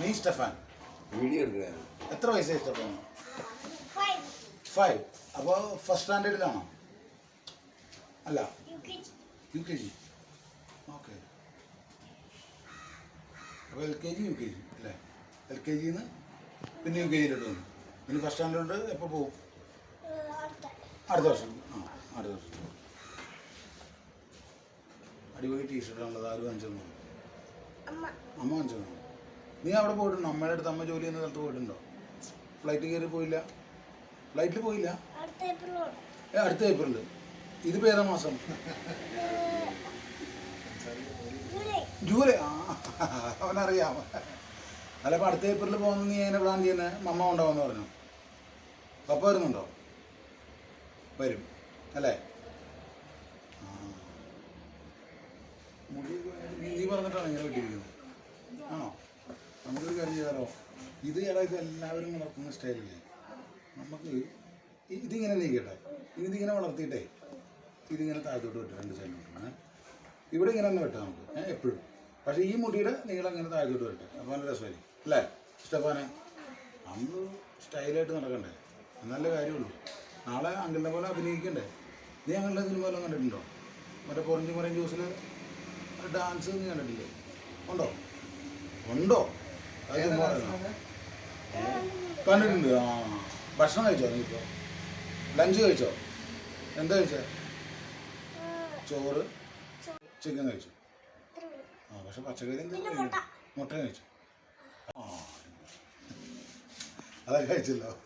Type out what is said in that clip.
നീ Stefan? Video എടുക്കുകയാണ് എത്ര വയസ്സായി സ്റ്റെഫാൻ. ഫൈവ് അപ്പോൾ ഫസ്റ്റ് സ്റ്റാൻഡേർഡിലാണോ അല്ല. യു കെ ജി ഓക്കെ അപ്പോൾ L K G U K G അല്ലേ? എൽ കെ ജിന്ന് പിന്നെ യു കെ ജിയിലോട്ട് വന്നു പിന്നെ ഫസ്റ്റ് സ്റ്റാൻഡേർഡ് എപ്പോൾ പോകും അടുത്ത അടുത്ത വർഷം. ആ അടുത്ത വർഷം. അടിപൊളി ടീഷർട്ടാണുള്ളത് ആരും അഞ്ചു അമ്മ. അമ്മ വാങ്ങിച്ചെന്നു നീ അവിടെ പോയിട്ടുണ്ടോ? അമ്മയുടെ അടുത്ത് അമ്മ ജോലി ചെയ്യുന്ന സ്ഥലത്ത് പോയിട്ടുണ്ടോ? ഫ്ലൈറ്റ് കയറി പോയില്ല. ഫ്ലൈറ്റിൽ പോയില്ല? ഏ അടുത്ത ഏപ്രിൽ. ഇത് ഏതാ മാസം? ജൂലൈ. ആ അവനറിയാം. അല്ല അപ്പോൾ അടുത്ത ഏപ്രിൽ പോകുന്ന നീ എങ്ങനെ പ്ലാൻ ചെയ്യുന്നത് മമ്മ ഉണ്ടാവുമെന്ന് പറഞ്ഞു. പപ്പ വരുന്നുണ്ടോ? വരും. അല്ലേ? നീ പറഞ്ഞിട്ടാണ് ഇങ്ങനെ വെട്ടിയിരിക്കുന്നത്? ആണോ? നമുക്കൊരു കാര്യം ചെയ്താലോ ഇത് ഇടയ്ക്ക് എല്ലാവരും വളർത്തുന്ന സ്റ്റൈലല്ലേ നമുക്ക് ഇതിങ്ങനെ നീക്കട്ടെ. ഇനി ഇതിങ്ങനെ വളർത്തിയിട്ടേ. ഇതിങ്ങനെ താഴത്തോട്ട് വെട്ടും രണ്ട് സൈഡിൽ വെട്ടും. ഇവിടെ ഇങ്ങനെ തന്നെ വെട്ടാം നമുക്ക്. ഏഹ് എപ്പോഴും. പക്ഷേ ഈ മുടിയുടെ നീളം ഇങ്ങനെ താഴത്തോട്ട് വെട്ടും അപ്പോൾ നല്ല രസമായിരിക്കും. അല്ലേ? സ്റ്റെഫാനെ നമ്മൾ സ്റ്റൈലായിട്ട് നടക്കണ്ടേ? നല്ല കാര്യമുള്ളൂ. നാളെ അങ്കിളിനെ പോലെ അഭിനയിക്കണ്ടേ? നീ അങ്കിളിന്റെ സിനിമ എല്ലാം കണ്ടിട്ടുണ്ടോ? മറ്റേ പൊറഞ്ചി മറയും ജ്യൂസിൽ ഡാൻസ് നീ കണ്ടിട്ടില്ലേ? ഉണ്ടോ? ഉണ്ടോ. കണ്ടിട്ടുണ്ട്. ആ. ഭക്ഷണം കഴിച്ചോ നീ ഇപ്പോൾ ലഞ്ച് കഴിച്ചോ? എന്താ കഴിച്ചേ? ചോറ്? ചിക്കൻ കഴിച്ചു? ആ പക്ഷെ പച്ചക്കറി എന്താ മുട്ട. മുട്ട കഴിച്ചു. ആ. അതൊക്കെ കഴിച്ചല്ലോ.